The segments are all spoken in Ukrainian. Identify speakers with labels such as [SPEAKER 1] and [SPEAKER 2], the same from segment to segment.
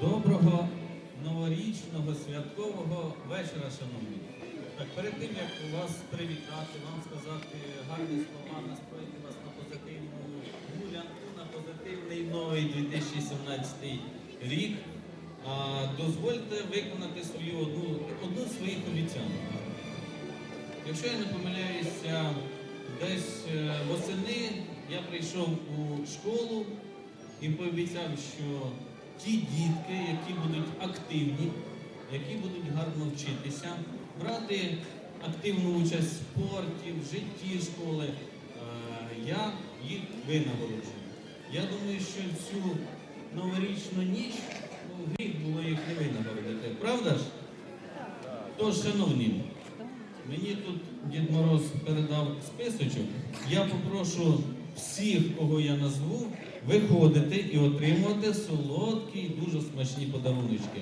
[SPEAKER 1] Доброго новорічного святкового вечора, шановні. Так, перед тим як вас привітати, вам сказати гарні слова, настроїти вас на позитивну гулянку, на позитивний новий 2017 рік. А, дозвольте виконати свою одну, одну з своїх обіцянок. Якщо я не помиляюся, десь е, восени я прийшов у школу і пообіцяв, що ті дітки, які будуть активні, які будуть гарно вчитися, брати активну участь в спорті, в житті школи, е, я їх винагороджую. Я думаю, що цю новорічну ніч ну, гріх було їх не винагородити. Правда ж? Тож, шановні, Мені тут Дід Мороз передав списочок. Я попрошу всіх, кого я назву, виходити і отримувати солодкі і дуже смачні подаруночки.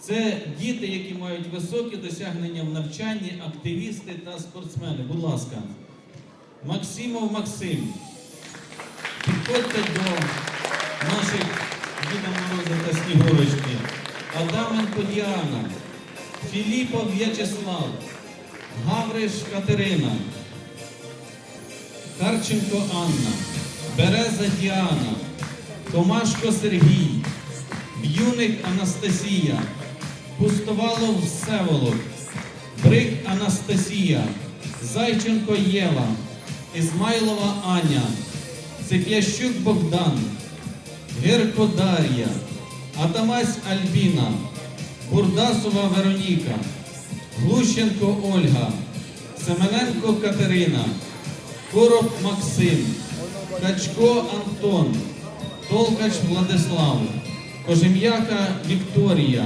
[SPEAKER 1] Це діти, які мають високі досягнення в навчанні, активісти та спортсмени. Будь ласка, Максимов Максим. Підходьте до наших Діда Мороза та Снігурочки. Адаменко Діана, Філіпов В'ячеслав. Гавриш Катерина, Харченко Анна, Береза Діана, Томашко Сергій, Б'юник Анастасія, Пустовалов Всеволод, Брик Анастасія, Зайченко Єва, Ізмайлова Аня, Цеп'ящук Богдан, Гирко Дар'я, Атамась Альбіна, Бурдасова Вероніка. Глущенко Ольга, Семененко Катерина, Короб Максим, Качко Антон, Толкач Владислав, Кожем'яка Вікторія,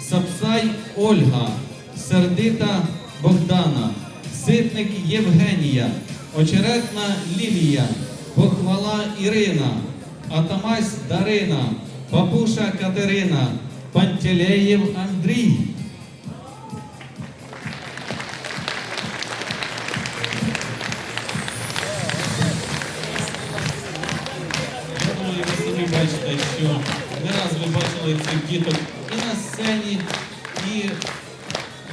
[SPEAKER 1] Сапсай Ольга, Сердита Богдана, Ситник Євгенія, Очеретна Лілія, Похвала Ірина, Атамась Дарина, Папуша Катерина, Пантелеєв Андрій. Що не раз ви бачили цих діток і на сцені, і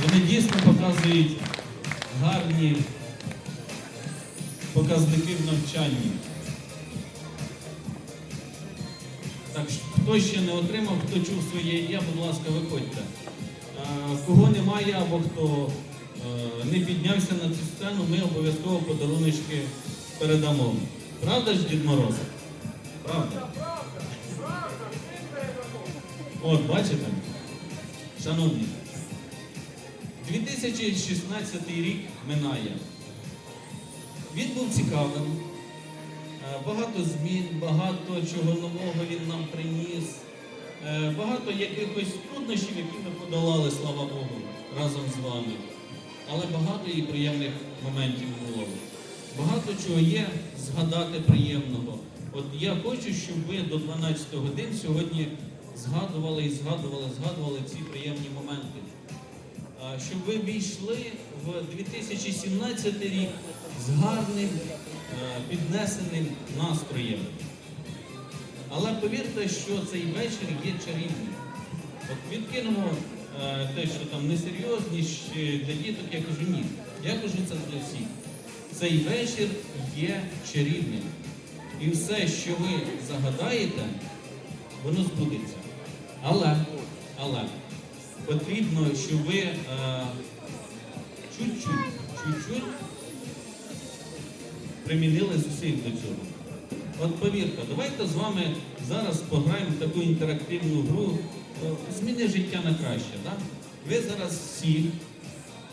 [SPEAKER 1] вони дійсно показують гарні показники в навчанні. Так, що, хто ще не отримав, хто чув своє ім'я, будь ласка, виходьте. Кого немає або хто е, не піднявся на цю сцену, ми обов'язково подаруночки передамо. Правда ж, Дід Мороз? Правда. От, бачите? Шановні, 2016 рік минає. Він був цікавим. Е, Багато змін, багато чого нового він нам приніс. Е, Багато якихось труднощів, які ми подолали, слава Богу, разом з вами. Але багато і приємних моментів було. Багато чого є згадати приємного. От я хочу, щоб ви до 12 годин сьогодні згадували і згадували, згадували ці приємні моменти. Щоб ви війшли в 2017 рік з гарним, е, піднесеним настроєм. Але повірте, що цей вечір є чарівним. От відкинемо е, те, що там несерйозність для діток, я кажу ні. Я кажу це для всіх. Цей вечір є чарівним. І все, що ви загадаєте, воно збудеться. Але, але потрібно, щоб ви е, чуть-чуть, чуть-чуть примінили зусиль до цього. От повірте, давайте з вами зараз пограємо в таку інтерактивну гру е, зміни життя на краще. Да? Ви зараз всі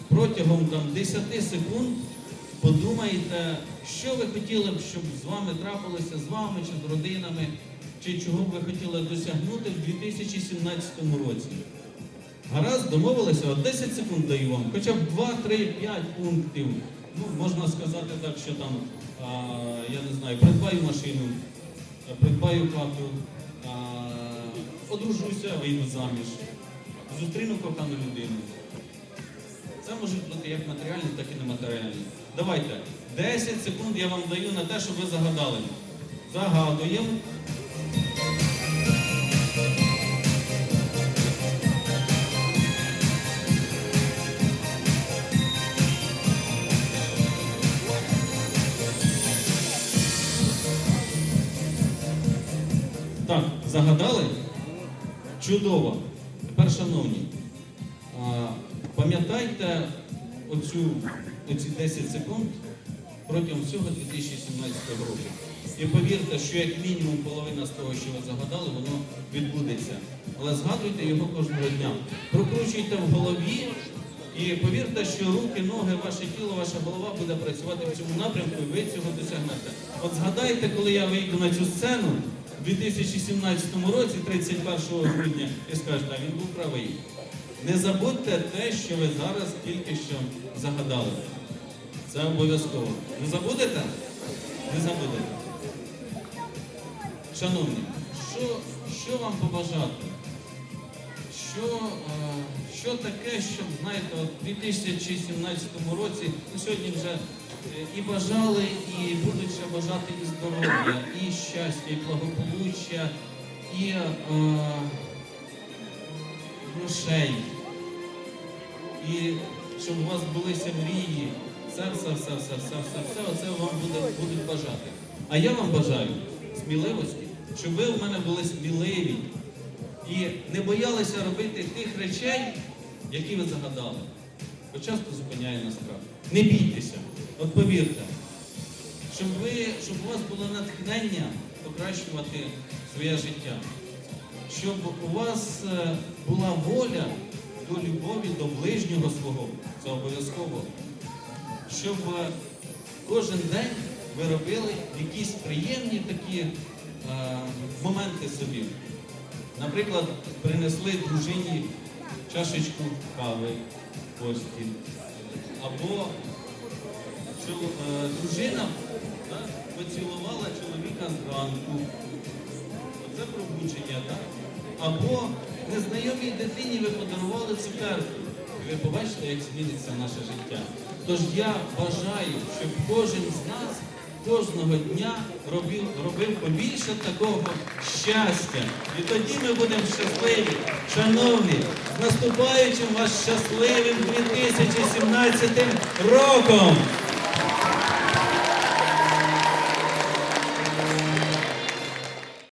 [SPEAKER 1] протягом там, 10 секунд подумаєте, що ви хотіли б, щоб з вами трапилося, з вами чи з родинами, чи чого б ви хотіли досягнути в 2017 році. Гаразд, домовилися, от 10 секунд даю вам, хоча б 2, 3, 5 пунктів. Ну, можна сказати так, що там, а, я не знаю, придбаю машину, придбаю хату, а, одружуся, вийду заміж, зустріну кохану людину. Це можуть бути як матеріальні, так і нематеріальні. Давайте, 10 секунд я вам даю на те, щоб ви загадали. Загадуємо. Чудово. Тепер, шановні, пам'ятайте оцю, оці 10 секунд протягом всього 2017 року. І повірте, що як мінімум половина з того, що ви загадали, воно відбудеться. Але згадуйте його кожного дня. Прокручуйте в голові і повірте, що руки, ноги, ваше тіло, ваша голова буде працювати в цьому напрямку, і ви цього досягнете. От згадайте, коли я вийду на цю сцену в 2017 році, 31 грудня, і скажете, а він був правий. Не забудьте те, що ви зараз тільки що загадали. Це обов'язково. Не забудете? Не забудете. Шановні, що, що вам побажати? Що, е, що таке, щоб, знаєте, у 2017 році, ну сьогодні вже е, і бажали, і будуть ще бажати і здоров'я, і щастя, і благополуччя, і е, грошей. І щоб у вас були ся мрії, все, все, все, все, все, все, все, оце вам буде, будуть бажати. А я вам бажаю сміливості, щоб ви у мене були сміливі і не боялися робити тих речей, які ви загадали. Бо часто зупиняє нас страх. Не бійтеся, от повірте, щоб ви, щоб у вас було натхнення покращувати своє життя щоб у вас е, була воля до любові до ближнього свого, це обов'язково. Щоб е, кожен день ви робили якісь приємні такі е, моменти собі. Наприклад, принесли дружині чашечку кави в гості. Або е, дружина поцілувала чоловіка зранку. Це пробудження, так? Або незнайомій дитині ви подарували цукерку. І ви побачите, як зміниться наше життя. Тож я бажаю, щоб кожен з нас кожного дня робив, робив побільше такого щастя. І тоді ми будемо щасливі. Шановні, з наступаючим вас щасливим 2017 роком!